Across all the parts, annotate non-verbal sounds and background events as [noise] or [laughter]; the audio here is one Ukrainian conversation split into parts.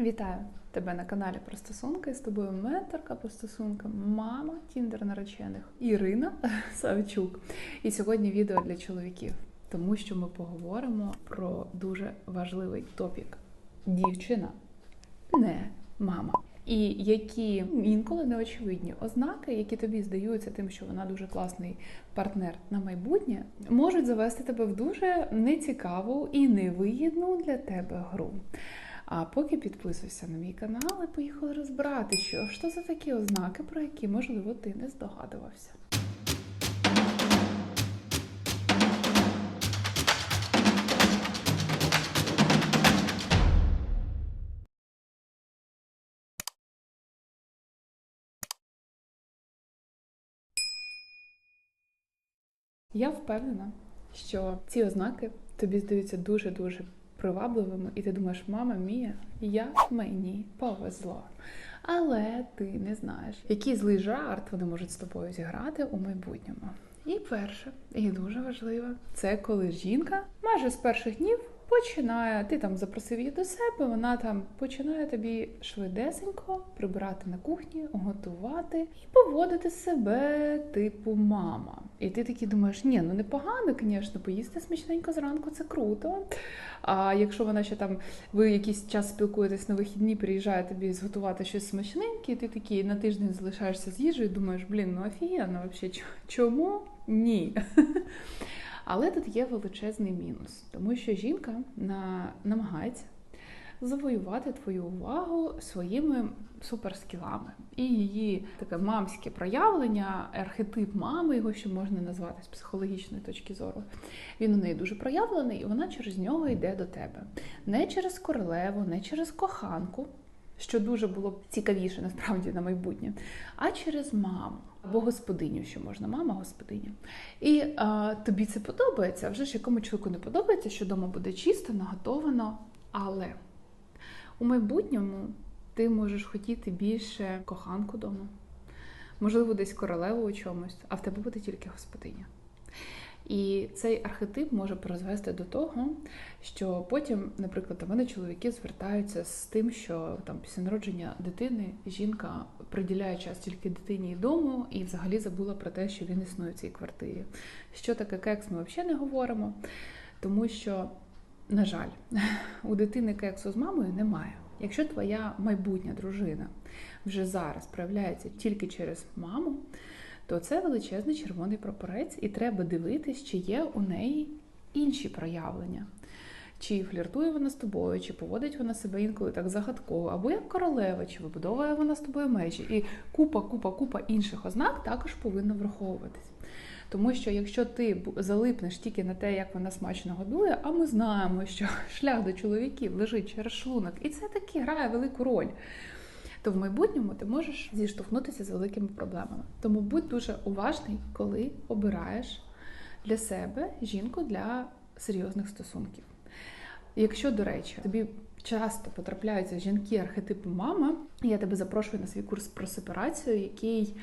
Вітаю тебе на каналі про стосунки. З тобою менторка по стосункам, мама тіндер наречених Ірина [laughs] Савчук. І сьогодні відео для чоловіків, тому що ми поговоримо про дуже важливий топік: дівчина не мама. І які інколи неочевидні ознаки, які тобі здаються тим, що вона дуже класний партнер на майбутнє, можуть завести тебе в дуже нецікаву і невигідну для тебе гру. А поки підписуйся на мій канал і поїхали розбирати, що ж то за такі ознаки, про які, можливо, ти не здогадувався. Я впевнена, що ці ознаки тобі здаються дуже-дуже привабливими, і ти думаєш, мама мія, як мені повезло. Але ти не знаєш, який злий жарт вони можуть з тобою зіграти у майбутньому. І перше, і дуже важливе, це коли жінка майже з перших днів починає, ти там запросив її до себе, вона там починає тобі швидесенько прибирати на кухні, готувати і поводити себе типу мама. І ти такий думаєш, ні, ну непогано, звісно, поїсти смачненько зранку це круто. А якщо вона ще там, ви якийсь час спілкуєтесь на вихідні, приїжджає тобі зготувати щось смачненьке, і ти такий на тиждень залишаєшся з їжею і думаєш, блін, ну офігенно, взагалі, чому ні? [laughs] Але тут є величезний мінус, тому що жінка на, намагається завоювати твою увагу своїми суперскілами. І її таке мамське проявлення, архетип мами, його ще можна назвати з психологічної точки зору. Він у неї дуже проявлений, і вона через нього йде до тебе. Не через королеву, не через коханку. Що дуже було б цікавіше насправді на майбутнє, а через маму або господиню, що можна, мама, господиня. І а, тобі це подобається. А вже ж якому чоловіку не подобається, що вдома буде чисто, наготовано. Але у майбутньому ти можеш хотіти більше коханку вдома, можливо, десь королеву у чомусь, а в тебе буде тільки господиня. І цей архетип може призвести до того, що потім, наприклад, до мене чоловіки звертаються з тим, що там після народження дитини жінка приділяє час тільки дитині і дому, і взагалі забула про те, що він існує в цій квартирі. Що таке кекс, ми взагалі не говоримо, тому що, на жаль, [laughs] у дитини кексу з мамою немає. Якщо твоя майбутня дружина вже зараз проявляється тільки через маму то це величезний червоний прапорець, і треба дивитись, чи є у неї інші проявлення. Чи фліртує вона з тобою, чи поводить вона себе інколи так загадково, або як королева, чи вибудовує вона з тобою межі. І купа, купа, купа інших ознак також повинна враховуватись. Тому що якщо ти залипнеш тільки на те, як вона смачно годує, а ми знаємо, що [laughs] шлях до чоловіків лежить через шлунок, і це таки грає велику роль то в майбутньому ти можеш зіштовхнутися з великими проблемами. Тому будь дуже уважний, коли обираєш для себе жінку для серйозних стосунків. Якщо, до речі, тобі часто потрапляються жінки архетипу мама. Я тебе запрошую на свій курс про сепарацію, який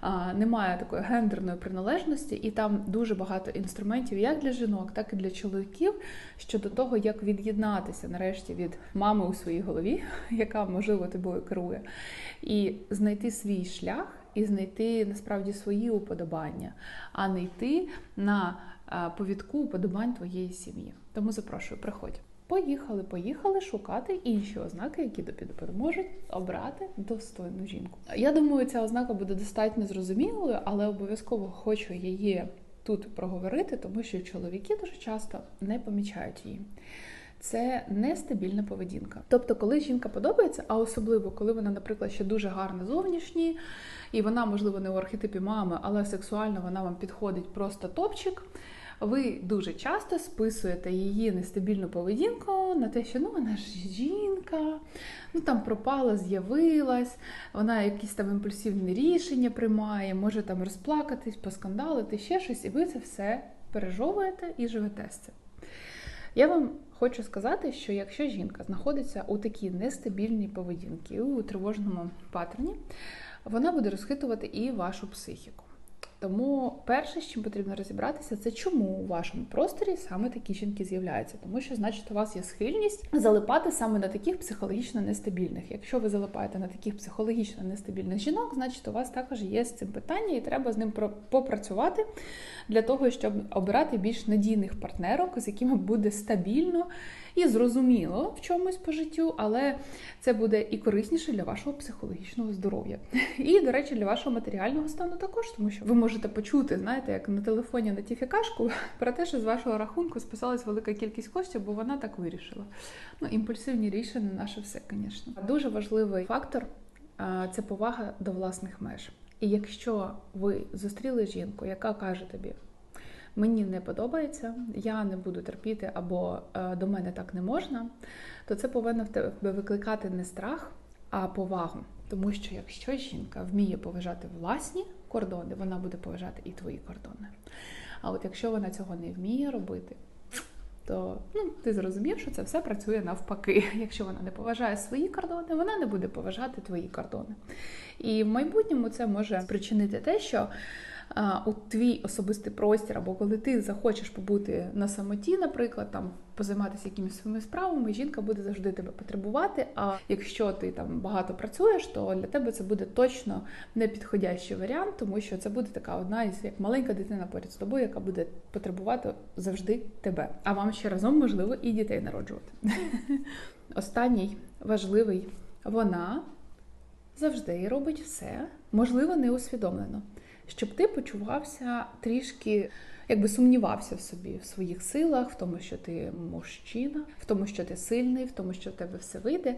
а, не має такої гендерної приналежності, і там дуже багато інструментів як для жінок, так і для чоловіків щодо того, як від'єднатися нарешті від мами у своїй голові, [laughs] яка можливо тобою керує, і знайти свій шлях. І знайти насправді свої уподобання, а не йти на повідку уподобань твоєї сім'ї. Тому запрошую, приходь. Поїхали, поїхали шукати інші ознаки, які тобі допоможуть обрати достойну жінку. Я думаю, ця ознака буде достатньо зрозумілою, але обов'язково хочу її тут проговорити, тому що чоловіки дуже часто не помічають її. Це нестабільна поведінка. Тобто, коли жінка подобається, а особливо коли вона, наприклад, ще дуже гарна зовнішні, і вона, можливо, не у архетипі мами, але сексуально вона вам підходить просто топчик ви дуже часто списуєте її нестабільну поведінку на те, що ну вона ж жінка, ну там пропала, з'явилась, вона якісь там імпульсивні рішення приймає, може там розплакатись, поскандалити, ще щось, і ви це все пережовуєте і живете з цим. Я вам хочу сказати, що якщо жінка знаходиться у такій нестабільній поведінці, у тривожному паттерні, вона буде розхитувати і вашу психіку. Тому перше, з чим потрібно розібратися, це чому у вашому просторі саме такі жінки з'являються. Тому що, значить, у вас є схильність залипати саме на таких психологічно нестабільних. Якщо ви залипаєте на таких психологічно нестабільних жінок, значить у вас також є з цим питання, і треба з ним попрацювати для того, щоб обирати більш надійних партнерок, з якими буде стабільно і зрозуміло в чомусь по життю, але це буде і корисніше для вашого психологічного здоров'я. І, до речі, для вашого матеріального стану також, тому що ви можете почути, знаєте, як на телефоні нотифікашку [laughs] про те, що з вашого рахунку списалась велика кількість коштів, бо вона так вирішила. Ну, імпульсивні рішення наше все, звісно. Дуже важливий фактор це повага до власних меж. І якщо ви зустріли жінку, яка каже тобі, мені не подобається, я не буду терпіти, або е, до мене так не можна, то це повинно в тебе викликати не страх, а повагу. Тому що якщо жінка вміє поважати власні кордони, вона буде поважати і твої кордони. А от якщо вона цього не вміє робити, то ну, ти зрозумів, що це все працює навпаки. [laughs] Якщо вона не поважає свої кордони, вона не буде поважати твої кордони. І в майбутньому це може спричинити те, що а, у твій особистий простір, або коли ти захочеш побути на самоті, наприклад, там позайматися якимись своїми справами, жінка буде завжди тебе потребувати. А якщо ти там багато працюєш, то для тебе це буде точно не підходящий варіант, тому що це буде така одна із як маленька дитина поряд з тобою, яка буде потребувати завжди тебе. А вам ще разом можливо і дітей народжувати. [laughs] Останній важливий вона завжди робить все, можливо, не усвідомлено, щоб ти почувався трішки, якби сумнівався в собі, в своїх силах, в тому, що ти мужчина, в тому, що ти сильний, в тому, що в тебе все вийде.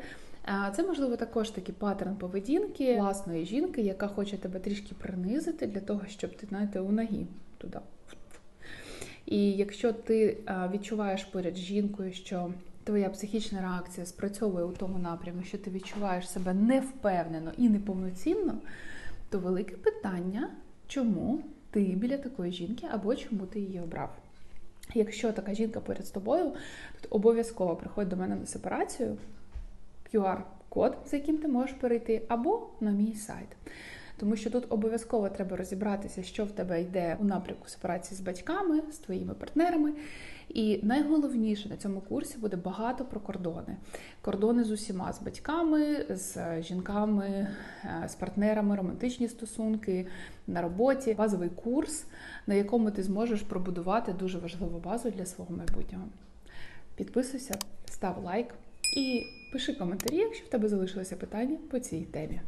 Це можливо також такий паттерн поведінки власної жінки, яка хоче тебе трішки принизити для того, щоб ти знаєте, у ноги туди. І якщо ти відчуваєш поряд з жінкою, що твоя психічна реакція спрацьовує у тому напрямку, що ти відчуваєш себе невпевнено і неповноцінно, то велике питання, чому ти біля такої жінки або чому ти її обрав. Якщо така жінка поряд з тобою, то обов'язково приходь до мене на сепарацію, QR-код, за яким ти можеш перейти, або на мій сайт. Тому що тут обов'язково треба розібратися, що в тебе йде у напрямку сепарації з батьками, з твоїми партнерами. І найголовніше на цьому курсі буде багато про кордони. Кордони з усіма, з батьками, з жінками, з партнерами, романтичні стосунки на роботі, базовий курс, на якому ти зможеш пробудувати дуже важливу базу для свого майбутнього. Підписуйся, став лайк і пиши коментарі, якщо в тебе залишилися питання по цій темі.